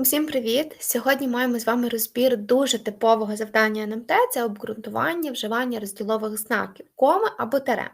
Усім привіт! Сьогодні маємо з вами розбір дуже типового завдання НМТ це обґрунтування вживання розділових знаків, коми або тере.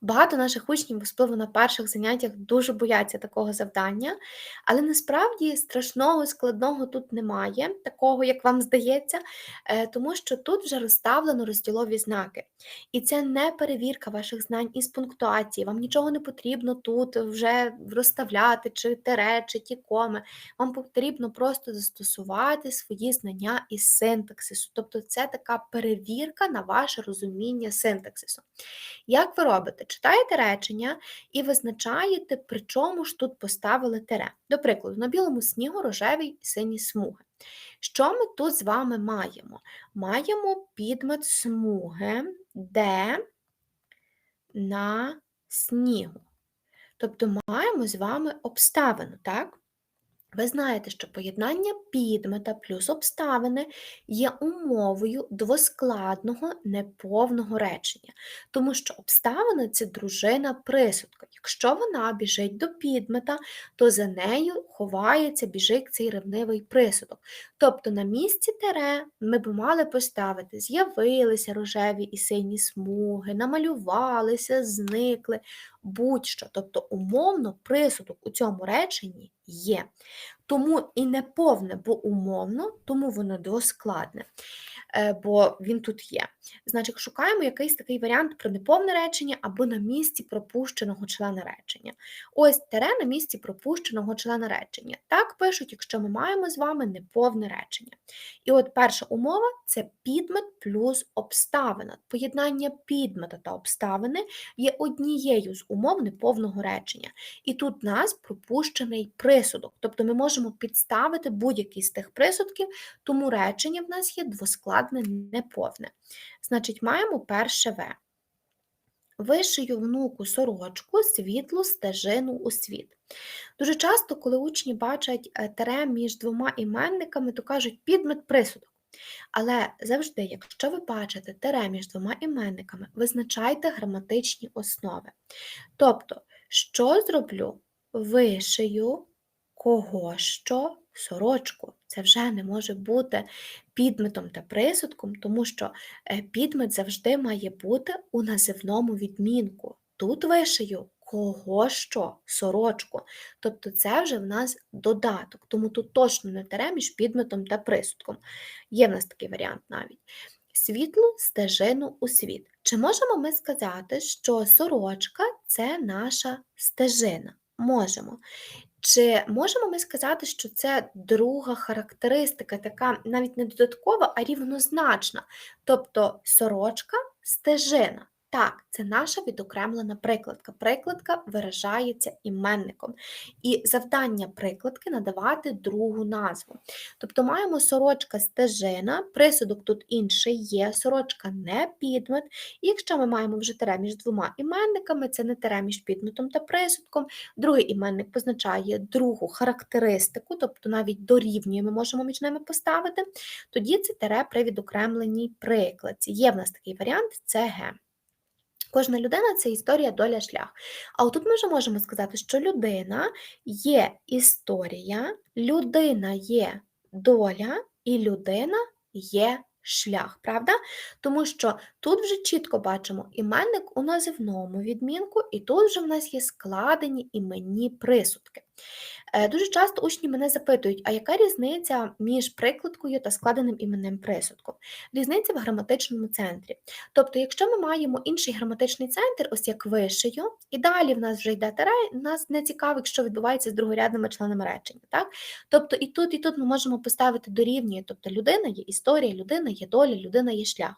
Багато наших учнів, особливо на перших заняттях, дуже бояться такого завдання, але насправді страшного складного тут немає, такого, як вам здається, е, тому що тут вже розставлено розділові знаки. І це не перевірка ваших знань із пунктуації. Вам нічого не потрібно тут вже розставляти, чи тере, чи ті коми. Вам потрібно просто застосувати свої знання із синтаксису. Тобто це така перевірка на ваше розуміння синтаксису. Як ви робите? Читаєте речення і визначаєте, при чому ж тут поставили тере. До прикладу, на білому снігу рожеві сині смуги. Що ми тут з вами маємо? Маємо підмет смуги, де на снігу. Тобто маємо з вами обставину, так? Ви знаєте, що поєднання підмета плюс обставини є умовою двоскладного неповного речення, тому що обставина це дружина присудка. Якщо вона біжить до підмета, то за нею ховається, біжить цей ревнивий присудок. Тобто на місці тере ми б мали поставити з'явилися рожеві і сині смуги, намалювалися, зникли, будь-що. Тобто, умовно, присудок у цьому реченні є. Тому і не повне, бо умовно, тому воно доскладне. Е, бо він тут є. Значить, шукаємо якийсь такий варіант про неповне речення або на місці пропущеного члена речення. Ось тере на місці пропущеного члена речення. Так пишуть, якщо ми маємо з вами неповне речення. І от перша умова це підмет плюс обставина. Поєднання підмета та обставини є однією з умов неповного речення. І тут у нас пропущений присудок. Тобто ми можемо підставити будь-який з тих присудків, тому речення в нас є двоскладне неповне. Значить, маємо перше В. Вишию внуку сорочку, світлу стежину у світ. Дуже часто, коли учні бачать е, тере між двома іменниками, то кажуть підмет присудок. Але завжди, якщо ви бачите тере між двома іменниками, визначайте граматичні основи. Тобто, що зроблю? Вишию кого що сорочку. Це вже не може бути підметом та присудком, тому що е, підмет завжди має бути у називному відмінку. Тут вишию кого що, сорочку. Тобто це вже в нас додаток, тому тут точно не тере між підметом та присудком. Є в нас такий варіант навіть. Світлу стежину у світ. Чи можемо ми сказати, що сорочка це наша стежина? Можемо. Чи можемо ми сказати, що це друга характеристика, така навіть не додаткова, а рівнозначна, тобто сорочка стежина. Так, це наша відокремлена прикладка. Прикладка виражається іменником. І завдання прикладки надавати другу назву. Тобто маємо сорочка стежина, присудок тут інший є, сорочка не підмет. І якщо ми маємо вже тере між двома іменниками, це не тере між підметом та присудком. Другий іменник позначає другу характеристику, тобто навіть дорівнює ми можемо між ними поставити. Тоді це тере при відокремленій прикладці. Є в нас такий варіант це Г. Кожна людина це історія, доля, шлях. А отут ми вже можемо сказати, що людина є історія, людина є доля, і людина є шлях, правда? Тому що тут вже чітко бачимо іменник у називному відмінку, і тут вже в нас є складені іменні присудки. Е, дуже часто учні мене запитують, а яка різниця між прикладкою та складеним іменним присудком? Різниця в граматичному центрі. Тобто, якщо ми маємо інший граматичний центр, ось як вишию, і далі в нас вже йде терей, нас не цікавить, що відбувається з другорядними членами речення. Так? Тобто і тут, і тут ми можемо поставити дорівнює, тобто людина є історія, людина є доля, людина є шлях.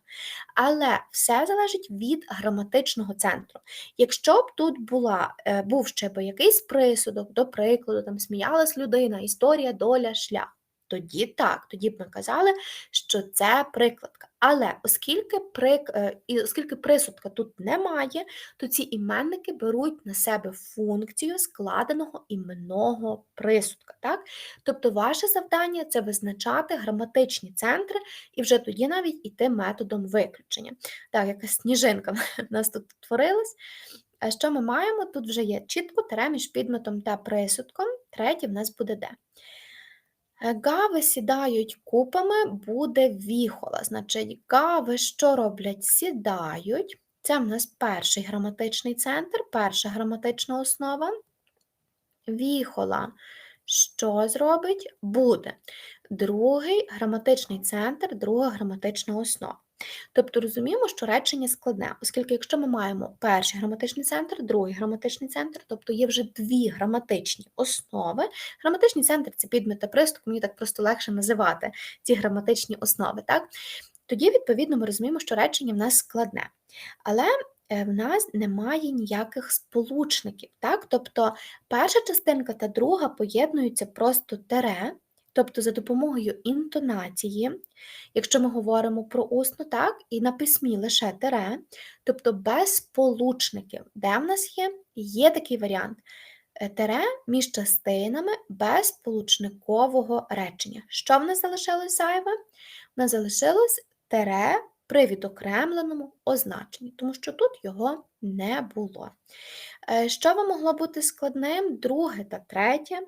Але все залежить від граматичного центру. Якщо б тут була, е, був ще би якийсь присудок, до прикладу, там сміялась людина, історія, доля, шлях. Тоді так, тоді б ми казали, що це прикладка. Але оскільки прик... Е, оскільки присудка тут немає, то ці іменники беруть на себе функцію складеного іменного присудка. Так? Тобто ваше завдання це визначати граматичні центри і вже тоді навіть іти методом виключення. Так, якась сніжинка в нас тут творилась. Що ми маємо? Тут вже є чітко тере між підметом та присудком, третє в нас буде де. Е, Гави сідають купами, буде віхола. Значить, гави що роблять? Сідають. Це в нас перший граматичний центр, перша граматична основа. Віхола. Що зробить? Буде. Другий граматичний центр, друга граматична основа. Тобто розуміємо, що речення складне, оскільки якщо ми маємо перший граматичний центр, другий граматичний центр, тобто є вже дві граматичні основи. Граматичний центр це підмет та приступ, мені так просто легше називати ці граматичні основи. Так? Тоді, відповідно, ми розуміємо, що речення в нас складне. Але е, в нас немає ніяких сполучників. Так? Тобто перша частинка та друга поєднуються просто тере, тобто за допомогою інтонації, якщо ми говоримо про усну, так, і на письмі лише тере, тобто без сполучників. Де в нас є? Є такий варіант. Е, Тере між частинами без сполучникового речення. Що в нас залишилось зайве? В нас залишилось тере при відокремленому означенні, тому що тут його не було. Е, Що вам могло бути складним? Друге та третє,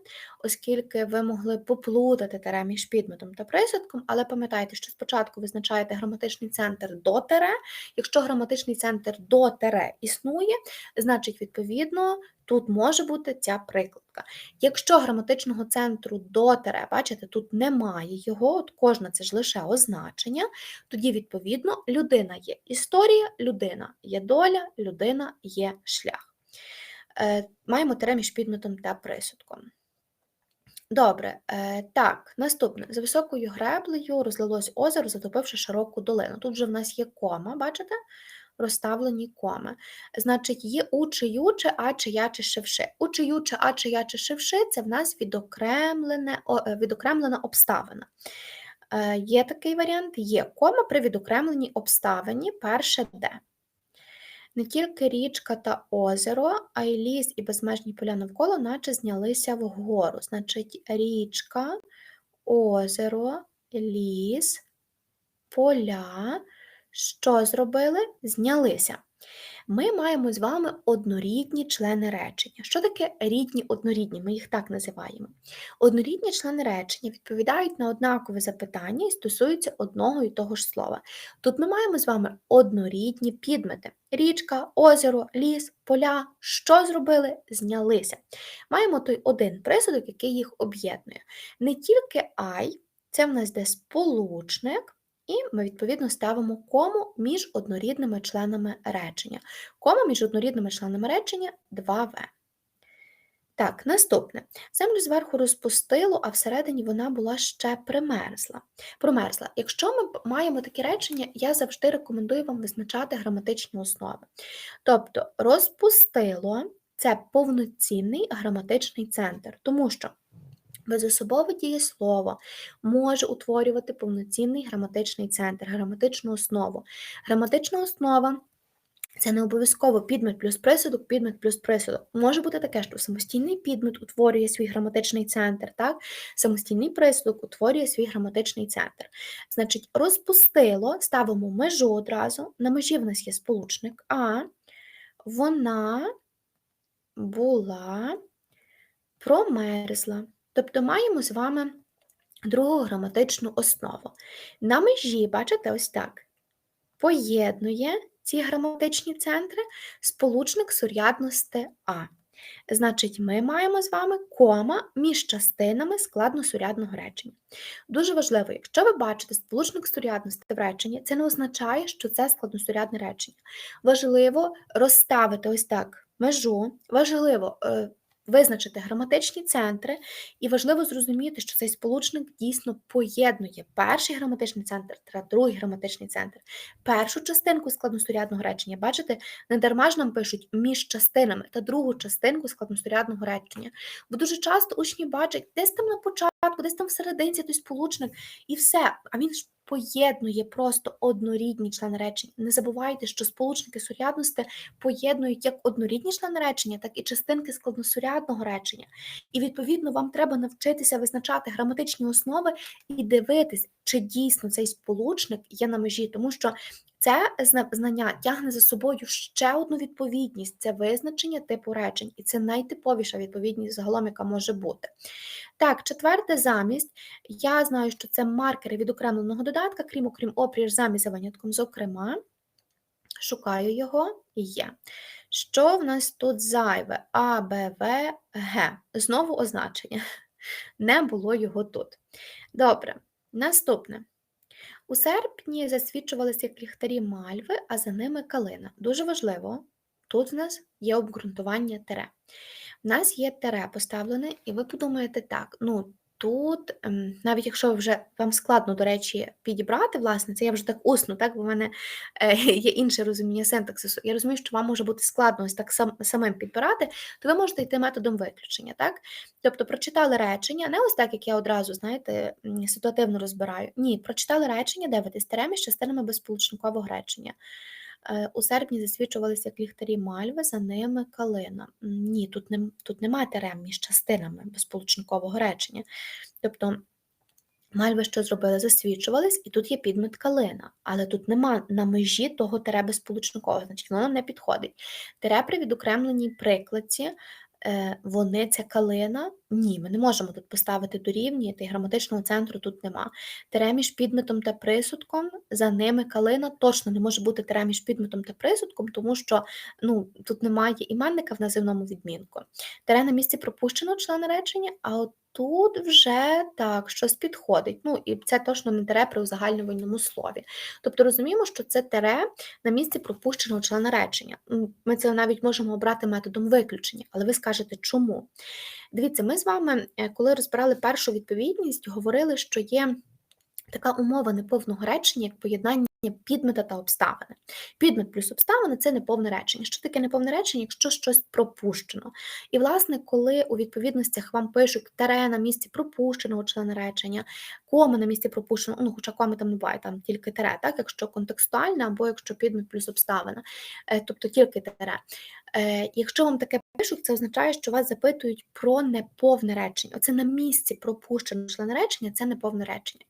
оскільки ви могли поплутати тере між підметом та присудком, але пам'ятайте, що спочатку визначаєте граматичний центр до тере. Якщо граматичний центр до тере існує, значить, відповідно, тут може бути ця прикладка. Якщо граматичного центру до тере, бачите, тут немає його, от кожна це ж лише означення, тоді, відповідно, людина є історія, людина є доля, людина є шлях. Е, Маємо тере між підметом та присудком. Добре, е, так, наступне. За високою греблею розлилось озеро, затопивши широку долину. Тут вже в нас є кома, бачите? Розставлені коми. Значить, є у чи а, чи я, чи шевши. У чи а, чи я, чи шевши це в нас відокремлене, о, е, відокремлена обставина. Є такий варіант, є кома при відокремленій обставині, перше де. Не тільки річка та озеро, а й ліс і безмежні поля навколо, наче знялися вгору. Значить, річка, озеро, ліс, поля. Що зробили? Знялися. Ми маємо з вами однорідні члени речення. Що таке рідні однорідні? Ми їх так називаємо. Однорідні члени речення відповідають на однакове запитання і стосуються одного і того ж слова. Тут ми маємо з вами однорідні підмети: річка, озеро, ліс, поля. Що зробили? Знялися. Маємо той один присудок, який їх об'єднує. Не тільки ай, це в нас де сполучник. І ми, відповідно, ставимо кому між однорідними членами речення. Кома між однорідними членами речення 2В. Так, наступне. Землю зверху розпустило, а всередині вона була ще примерзла. Промерзла. Якщо ми маємо такі речення, я завжди рекомендую вам визначати граматичні основи. Тобто, розпустило це повноцінний граматичний центр, тому що Безособове дієслово може утворювати повноцінний граматичний центр, граматичну основу. Граматична основа це не обов'язково підмет плюс присудок, підмет плюс присудок. Може бути таке, що самостійний підмет утворює свій граматичний центр, так? самостійний присудок утворює свій граматичний центр. Значить, розпустило, ставимо межу одразу. На межі в нас є сполучник А, вона була промерзла. Тобто маємо з вами другу граматичну основу. На межі, бачите, ось так, поєднує ці граматичні центри сполучник сурядності А. Значить, ми маємо з вами кома між частинами складно-сурядного речення. Дуже важливо, якщо ви бачите сполучник сурядності в реченні, це не означає, що це складносурядне речення. Важливо розставити ось так межу, важливо е, визначити граматичні центри, і важливо зрозуміти, що цей сполучник дійсно поєднує перший граматичний центр та другий граматичний центр. Першу частинку складносторядного речення, бачите, не дарма ж нам пишуть між частинами та другу частинку складносторядного речення. Бо дуже часто учні бачать десь там на початку, десь там всерединці той сполучник, і все. А він поєднує просто однорідні члени речень. Не забувайте, що сполучники сурядності поєднують як однорідні члени речення, так і частинки складносурядного речення. І, відповідно, вам треба навчитися визначати граматичні основи і дивитись, чи дійсно цей сполучник є на межі, тому що Це знання тягне за собою ще одну відповідність це визначення типу речень, і це найтиповіша відповідність загалом, яка може бути. Так, четверте замість. Я знаю, що це маркери відокремленого додатка, крім окрім опріж замість за винятком, зокрема. Шукаю його і є. Що в нас тут зайве? А, Б, В, Г. Знову означення. Не було його тут. Добре, наступне. У серпні засвідчувалися як ліхтарі мальви, а за ними калина. Дуже важливо, тут в нас є обґрунтування тере. У нас є тере поставлене, і ви подумаєте так: ну тут, ем, навіть якщо вже вам складно, до речі, підібрати, власне, це я вже так усно, так, бо в мене е, є інше розуміння синтаксису. Я розумію, що вам може бути складно ось так сам, самим підбирати, то ви можете йти методом виключення. так? Тобто прочитали речення, не ось так, як я одразу, знаєте, ситуативно розбираю. Ні, прочитали речення, дивитесь теремі з частинами безсполучникового речення. Е, У серпні засвідчувалися як ліхтарі мальви, за ними калина. Ні, тут, не, тут немає терем між частинами безполучникового речення. Тобто мальви, що зробили, засвічувались, і тут є підмет калина, але тут нема на межі того тере безполучникового, значить воно не підходить. Тере при відокремленій прикладці, вони це калина. Ні, ми не можемо тут поставити дорівнює, і граматичного центру тут нема. Тере між підметом та присудком, за ними калина точно не може бути тере між підметом та присудком, тому що ну, тут немає іменника в називному відмінку. Тере на місці пропущеного члена речення, а от тут вже так, щось підходить. Ну, і це точно не тере при узагальнювальному слові. Тобто розуміємо, що це тере на місці пропущеного члена речення. Ми це навіть можемо обрати методом виключення, але ви скажете, чому? Дивіться, ми з вами, е, коли розбирали першу відповідність, говорили, що є така умова неповного речення, як поєднання підмета та обставини. Підмет плюс обставини це неповне речення. Що таке неповне речення, якщо щось пропущено? І, власне, коли у відповідностях вам пишуть тере на місці пропущеного члена речення, коми на місці пропущеного, ну, хоча коми там не буває, там тільки тере, так, якщо контекстуальне, або якщо підмет плюс обставина, е, тобто тільки тере. Е, Якщо вам таке пишуть, це означає, що вас запитують про неповне речення. Оце на місці пропущеного члена речення це неповне речення.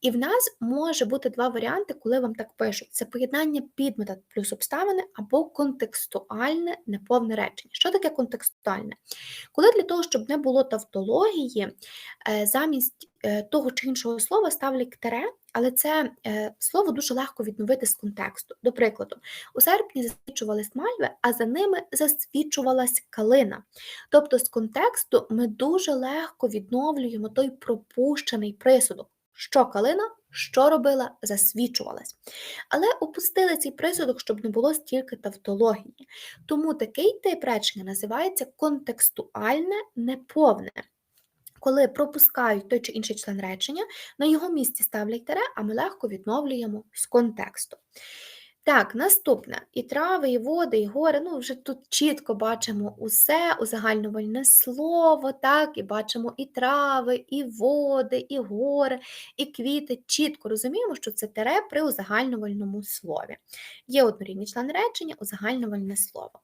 І в нас може бути два варіанти, коли вам так пишуть: це поєднання підмета плюс обставини або контекстуальне неповне речення. Що таке контекстуальне? Коли для того, щоб не було тавтології, е, замість е, того чи іншого слова ставлять тере, але це е, слово дуже легко відновити з контексту. До прикладу, у серпні засвідчувались мальви, а за ними засвідчувалась калина. Тобто з контексту ми дуже легко відновлюємо той пропущений присудок. Що калина, що робила, засвідчувалась. Але опустили цей присудок, щоб не було стільки тавтології. Тому такий тип речення називається контекстуальне неповне. Коли пропускають той чи інший член речення, на його місці ставлять тере, а ми легко відновлюємо з контексту. Так, наступне. І трави, і води, і гори. Ну, вже тут чітко бачимо усе, узагальнювальне слово, так, і бачимо і трави, і води, і гори, і квіти. Чітко розуміємо, що це тере при узагальнювальному слові. Є однорідні члени речення, узагальнювальне слово.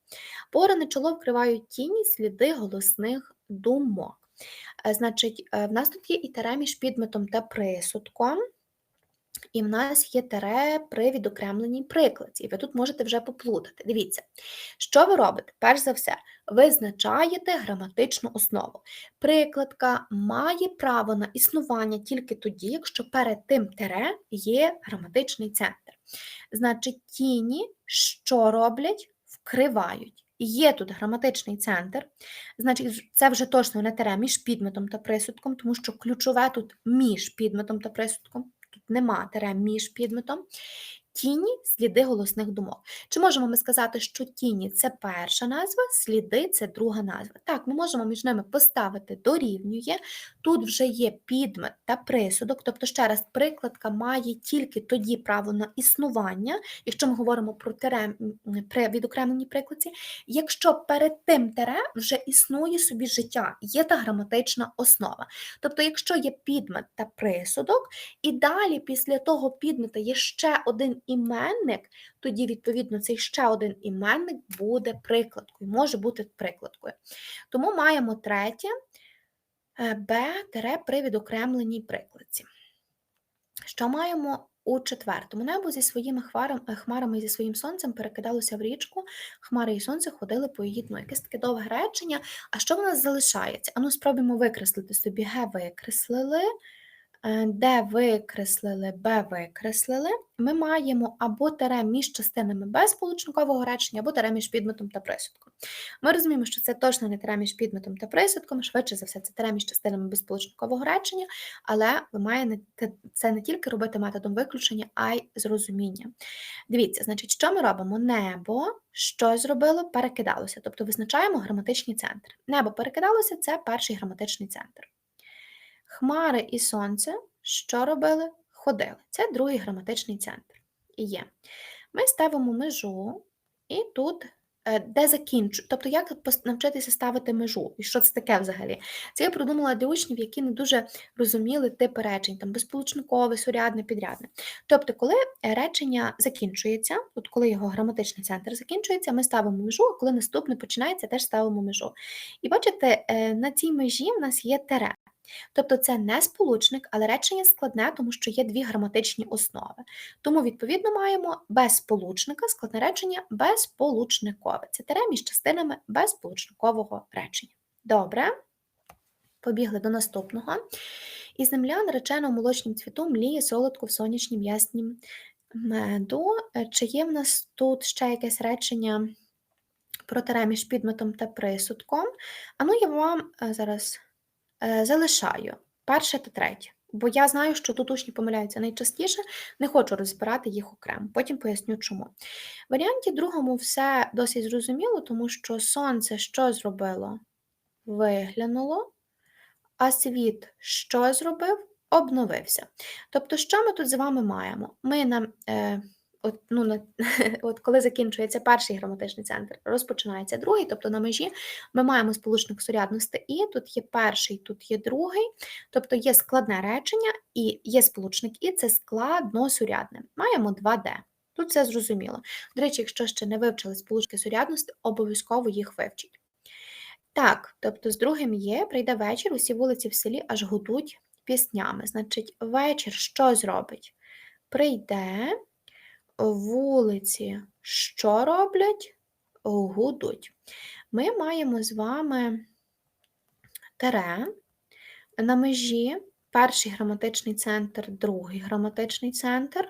Порони чоло вкривають тіні, сліди голосних думок. Е, Значить, е, в нас тут є і тере між підметом та присудком. І в нас є тере при відокремленій прикладі. І ви тут можете вже поплутати. Дивіться, що ви робите? Перш за все, визначаєте граматичну основу. Прикладка має право на існування тільки тоді, якщо перед тим тере є граматичний центр. Значить, тіні що роблять? Вкривають. Є тут граматичний центр, значить, це вже точно не тере між підметом та присудком, тому що ключове тут між підметом та присудком нема тере між підметом. Тіні сліди голосних думок. Чи можемо ми сказати, що тіні це перша назва, сліди це друга назва? Так, ми можемо між ними поставити дорівнює. Тут вже є підмет та присудок, тобто, ще раз, прикладка має тільки тоді право на існування, якщо ми говоримо про тере при відокремленій прикладці, якщо перед тим тере вже існує собі життя, є та граматична основа. Тобто, якщо є підмет та присудок, і далі після того підмета є ще один іменник, тоді, відповідно, цей ще один іменник буде прикладкою, може бути прикладкою. Тому маємо третє е, Б при відокремленій прикладці. Що маємо у четвертому. Небо зі своїми хварам, е, хмарами і зі своїм сонцем перекидалося в річку, хмари і сонце ходили по її дну. Якесь таке довге речення. А що в нас залишається? Ану, спробуємо викреслити собі Г викреслили. Е, Д викреслили, Б викреслили, ми маємо або тере між частинами безполучникового речення, або тере між підметом та присудком. Ми розуміємо, що це точно не тере між підметом та присудком, швидше за все, це тере між частинами безполучникового речення, але ви маєте це не тільки робити методом виключення, а й з розумінням. Дивіться, значить, що ми робимо? Небо що зробило? Перекидалося, тобто визначаємо граматичні центри. Небо перекидалося це перший граматичний центр. Хмари і сонце що робили? Ходили. Це другий граматичний центр. І є. Ми ставимо межу, і тут е, де закінчу. Тобто, як навчитися ставити межу? І що це таке взагалі? Це я придумала для учнів, які не дуже розуміли типи речень, там безполучникове, сурядне, підрядне. Тобто, коли е, речення закінчується, от коли його граматичний центр закінчується, ми ставимо межу, а коли наступне починається, теж ставимо межу. І бачите, е, на цій межі в нас є тере. Тобто це не сполучник, але речення складне, тому що є дві граматичні основи. Тому, відповідно, маємо без сполучника складне речення безполучникове. Це тере між частинами безполучникового речення. Добре, побігли до наступного. І земля наречена у молочнім цвіту мліє солодко в сонячнім яснім меду. Е, Чи є в нас тут ще якесь речення про тере між підметом та присудком? Ну я вам е, зараз залишаю перше та третє. Бо я знаю, що тут учні помиляються найчастіше, не хочу розбирати їх окремо, потім поясню чому. В варіанті другому все досить зрозуміло, тому що сонце що зробило? Виглянуло, а світ що зробив? Обновився. Тобто, що ми тут з вами маємо? Ми нам, е, от, ну, на, от коли закінчується перший граматичний центр, розпочинається другий, тобто на межі ми маємо сполучник сурядності і, тут є перший, тут є другий, тобто є складне речення і є сполучник і, це складносурядне. Маємо 2D. Тут все зрозуміло. До речі, якщо ще не вивчили сполучки сурядності, обов'язково їх вивчіть. Так, тобто з другим є, прийде вечір, усі вулиці в селі аж гудуть піснями. Значить, вечір що зробить? Прийде, вулиці що роблять? Гудуть. Ми маємо з вами тере на межі перший граматичний центр, другий граматичний центр.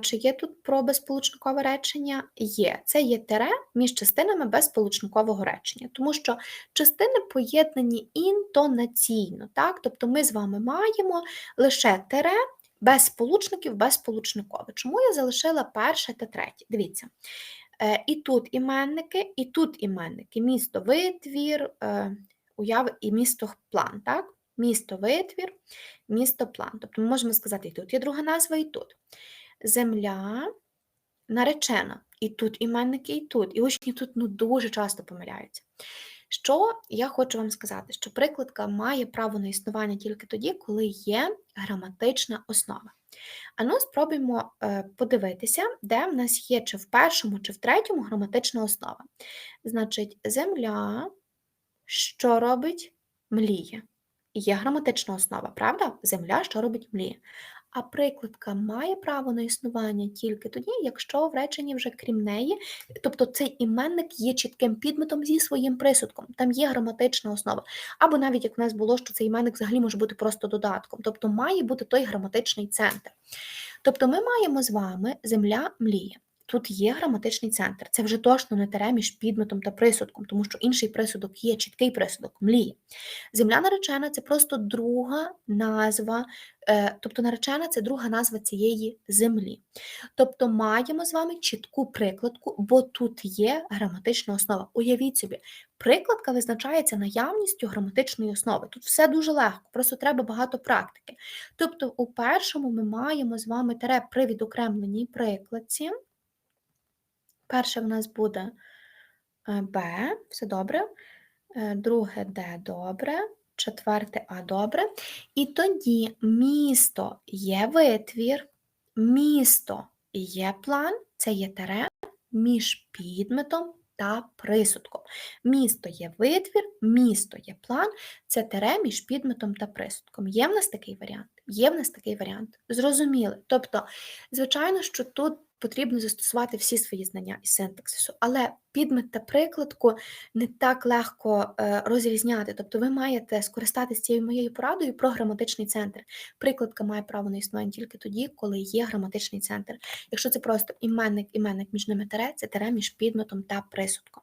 Чи є тут про безполучникове речення? Є. Це є тере між частинами безполучникового речення, тому що частини поєднані інтонаційно. Так? Тобто ми з вами маємо лише тере без сполучників, безполучникове. Чому я залишила перше та третє? Дивіться. Е, І тут іменники, і тут іменники. Місто витвір, е, уяви і місто план. Так? Місто витвір, місто план. Тобто ми можемо сказати, і тут є друга назва, і тут земля наречена. І тут іменники, і тут. І учні тут ну, дуже часто помиляються. Що я хочу вам сказати, що прикладка має право на існування тільки тоді, коли є граматична основа. А ну спробуємо е, подивитися, де в нас є чи в першому, чи в третьому граматична основа. Значить, земля, що робить мліє. Є граматична основа, правда? Земля, що робить мліє. А прикладка має право на існування тільки тоді, якщо в реченні вже крім неї, тобто цей іменник є чітким підметом зі своїм присудком, там є граматична основа. Або навіть як в нас було, що цей іменник взагалі може бути просто додатком, тобто має бути той граматичний центр. Тобто ми маємо з вами земля мліє. Тут є граматичний центр. Це вже точно не тере між підметом та присудком, тому що інший присудок є чіткий присудок мліє. Земля наречена це просто друга назва, е, тобто наречена це друга назва цієї землі. Тобто маємо з вами чітку прикладку, бо тут є граматична основа. Уявіть собі, прикладка визначається наявністю граматичної основи. Тут все дуже легко, просто треба багато практики. Тобто, у першому ми маємо з вами тере при відокремленій прикладці. Перше в нас буде е, Б, все добре. Е, Друге Д добре, четверте А добре. І тоді місто є витвір, місто є план, це є тере між підметом та присудком. Місто є витвір, місто є план, це тере між підметом та присудком. Є в нас такий варіант? Є в нас такий варіант. Зрозуміли. Тобто, звичайно, що тут потрібно застосувати всі свої знання із синтаксису, але підмет та прикладку не так легко е, розрізняти. Тобто ви маєте скористатися цією моєю порадою про граматичний центр. Прикладка має право на існування тільки тоді, коли є граматичний центр. Якщо це просто іменник, іменник між ними тере, це тере між підметом та присудком.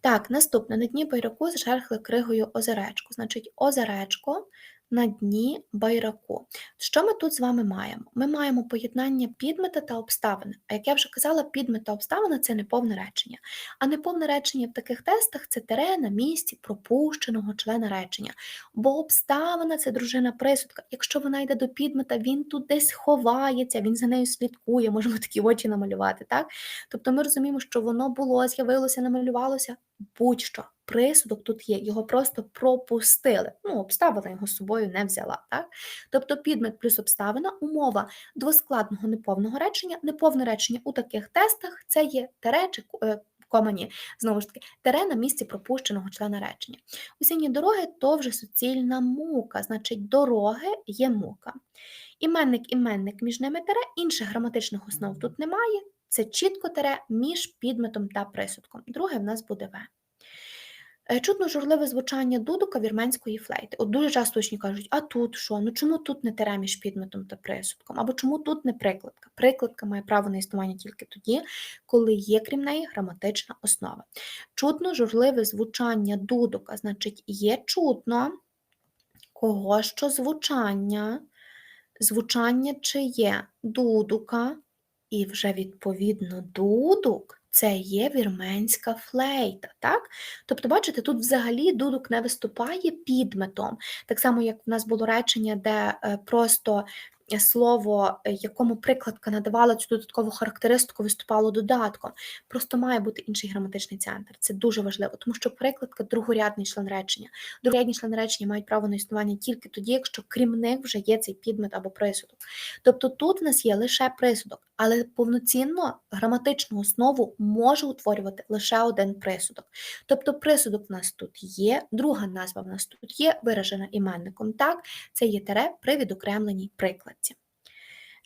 Так, наступне на дні байраку зашерхли кригою озеречко. Значить, озеречко на дні байраку. Що ми тут з вами маємо? Ми маємо поєднання підмета та обставини. А як я вже казала, підмет та обставина це неповне речення. А неповне речення в таких тестах це тере на місці пропущеного члена речення. Бо обставина це дружина присудка. Якщо вона йде до підмета, він тут десь ховається, він за нею слідкує, можемо такі очі намалювати. так? Тобто ми розуміємо, що воно було, з'явилося, намалювалося будь-що. Присудок тут є, його просто пропустили. Ну, обставина його з собою не взяла. Так? Тобто підмет плюс обставина умова двоскладного неповного речення. Неповне речення у таких тестах це є тере чи е, комані, знову ж таки, тере на місці пропущеного члена речення. Осінні дороги то вже суцільна мука, значить, дороги є мука. Іменник, іменник між ними тере, інших граматичних основ тут немає. Це чітко тере між підметом та присудком. Друге в нас буде В. Е, чутно журливе звучання дудука вірменської флейти. От дуже часто учні кажуть, а тут що? Ну чому тут не тере між підметом та присудком? Або чому тут не прикладка? Прикладка має право на існування тільки тоді, коли є, крім неї, граматична основа. Чутно журливе звучання дудука, значить, є чутно кого що звучання, звучання чи є дудука, і вже відповідно дудук це є вірменська флейта. так? Тобто, бачите, тут взагалі дудук не виступає підметом. Так само, як в нас було речення, де е, просто слово, е, якому прикладка надавала цю додаткову характеристику, виступало додатком. Просто має бути інший граматичний центр. Це дуже важливо, тому що прикладка другорядний член речення. Другорядні члени речення мають право на існування тільки тоді, якщо крім них вже є цей підмет або присудок. Тобто тут в нас є лише присудок, але повноцінно граматичну основу може утворювати лише один присудок. Тобто присудок в нас тут є, друга назва в нас тут є, виражена іменником так, це є тере при відокремленій прикладці.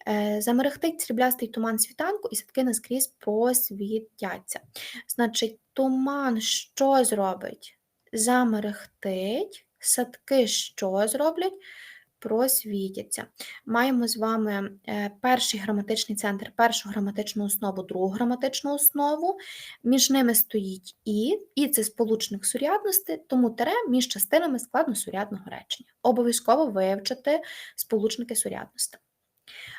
Е, замерехтить сріблястий туман світанку, і садки наскрізь просвітяться. Значить, туман що зробить? Замерехтить, садки що зроблять? Просвітяться. Маємо з вами е, перший граматичний центр, першу граматичну основу, другу граматичну основу. Між ними стоїть і, і це сполучник сурядності, тому тере між частинами складносурядного речення. Обов'язково вивчити сполучники сурядності.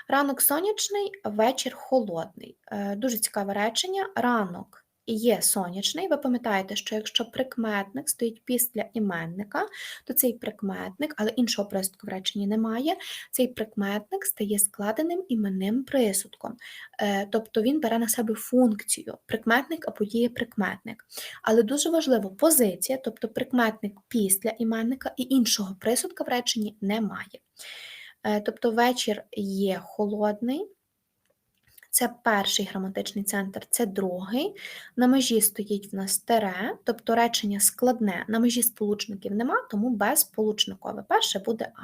Ранок сонячний, вечір холодний. Е, дуже цікаве речення. Ранок є сонячний. Ви пам'ятаєте, що якщо прикметник стоїть після іменника, то цей прикметник, але іншого присудку в реченні немає, цей прикметник стає складеним іменним присудком. Е, тобто він бере на себе функцію прикметник або є прикметник. Але дуже важливо позиція, тобто прикметник після іменника і іншого присудка в реченні немає. Е, тобто вечір є холодний, це перший граматичний центр, це другий. На межі стоїть в нас тере, тобто речення складне, на межі сполучників нема, тому безсполучникове. Перше буде А.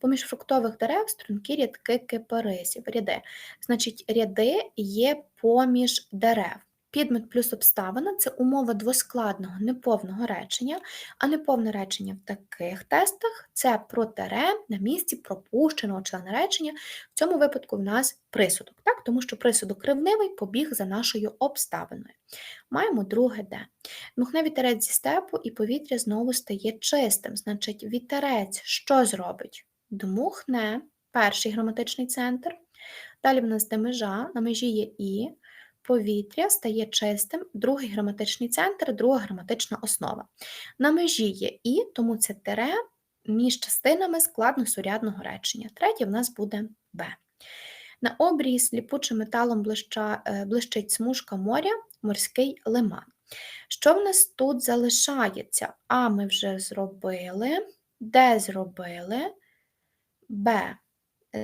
Поміж фруктових дерев струнки рядки кипарисів. Ряди. Значить, ряди є поміж дерев. Підмет плюс обставина це умова двоскладного неповного речення, а неповне речення в таких тестах це про тере на місці пропущеного члена речення. В цьому випадку в нас присудок, так? тому що присудок ревнивий побіг за нашою обставиною. Маємо друге Д. Дмухне вітерець зі степу, і повітря знову стає чистим. Значить, вітерець що зробить? Дмухне перший граматичний центр. Далі в нас де межа, на межі є І повітря стає чистим, другий граматичний центр, друга граматична основа. На межі є І, тому це тере між частинами складно-сурядного речення. Третє в нас буде Б. На обрії сліпучим металом блища, е, блищить смужка моря, морський лиман. Що в нас тут залишається? А ми вже зробили, Д зробили, Б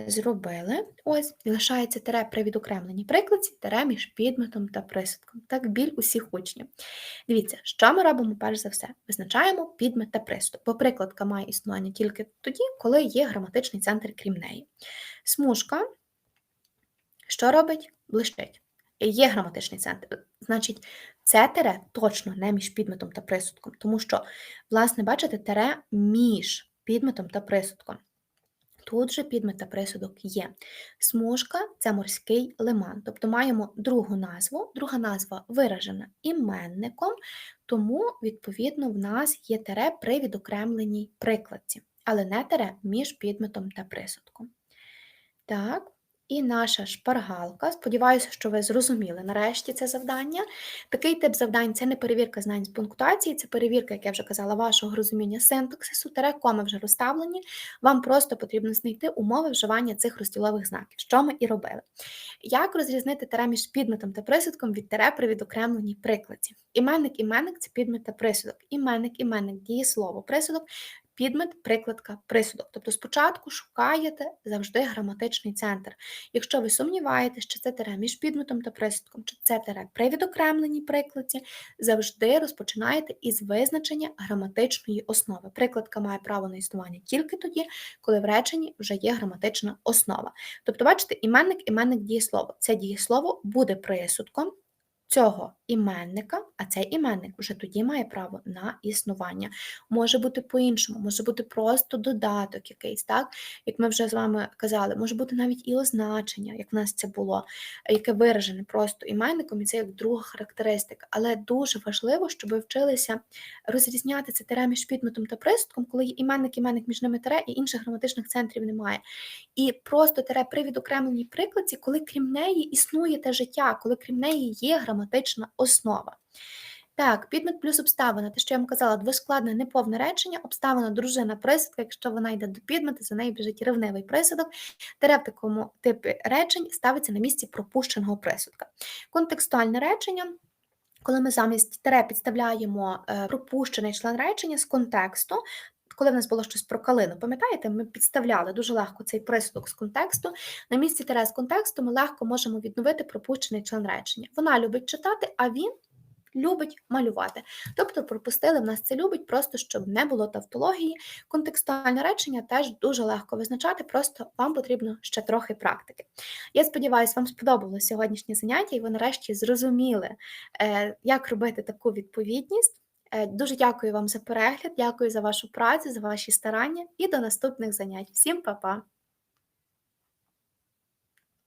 зробили. Ось, лишається тире при відокремленій прикладці, тире між підметом та присудком. Так, біль усіх учнів. Дивіться, що ми робимо перш за все? Визначаємо підмет та приступ, бо прикладка має існування тільки тоді, коли є граматичний центр крім неї. Смужка, що робить? Блищить. Є граматичний центр. Значить, це тере точно не між підметом та присудком, тому що, власне, бачите, тере між підметом та присудком. Тут же підмет та присудок є. Смужка це морський лиман, тобто маємо другу назву. Друга назва виражена іменником, тому, відповідно, в нас є тере при відокремленій прикладці, але не тере між підметом та присудком. Так. І наша шпаргалка. Сподіваюся, що ви зрозуміли нарешті це завдання. Такий тип завдань це не перевірка знань з пунктуації, це перевірка, як я вже казала, вашого розуміння синтаксису, тере коми вже розставлені. Вам просто потрібно знайти умови вживання цих розділових знаків, що ми і робили. Як розрізнити тере між підметом та присудком від тере при відокремленій прикладі? Іменник, іменник це підмет та присудок. Іменник, іменник, дієслово, присудок. Підмет, прикладка, присудок. Тобто спочатку шукаєте завжди граматичний центр. Якщо ви сумніваєтесь, чи це тере між підметом та присудком, чи це тере при відокремленій прикладці, завжди розпочинаєте із визначення граматичної основи. Прикладка має право на існування тільки тоді, коли в реченні вже є граматична основа. Тобто, бачите, іменник, іменник дієслово. Це дієслово буде присудком цього іменника, а цей іменник вже тоді має право на існування. Може бути по-іншому, може бути просто додаток якийсь, так? Як ми вже з вами казали, може бути навіть і означення, як в нас це було, яке виражене просто іменником, і це як друга характеристика. Але дуже важливо, щоб ви вчилися розрізняти це тере між підметом та приступом, коли є іменник, іменник між ними тере, і інших граматичних центрів немає. І просто тере при відокремленій прикладі, коли крім неї існує те життя, коли крім неї є граматична основа. Так, підмет плюс обставина, те, що я вам казала, двоскладне неповне речення, обставина дружина присудка, якщо вона йде до підмету, за нею біжить ревнивий присудок, тере в такому типі речень ставиться на місці пропущеного присудка. Контекстуальне речення. Коли ми замість тере підставляємо е, пропущений член речення з контексту, коли в нас було щось про калину, пам'ятаєте, ми підставляли дуже легко цей присудок з контексту. На місці тере з контексту ми легко можемо відновити пропущений член речення. Вона любить читати, а він любить малювати. Тобто пропустили в нас це любить, просто щоб не було тавтології. Контекстуальне речення теж дуже легко визначати, просто вам потрібно ще трохи практики. Я сподіваюся, вам сподобалось сьогоднішнє заняття, і ви нарешті зрозуміли, е, як робити таку відповідність. Е, дуже дякую вам за перегляд, дякую за вашу працю, за ваші старання і до наступних занять. Всім па-па!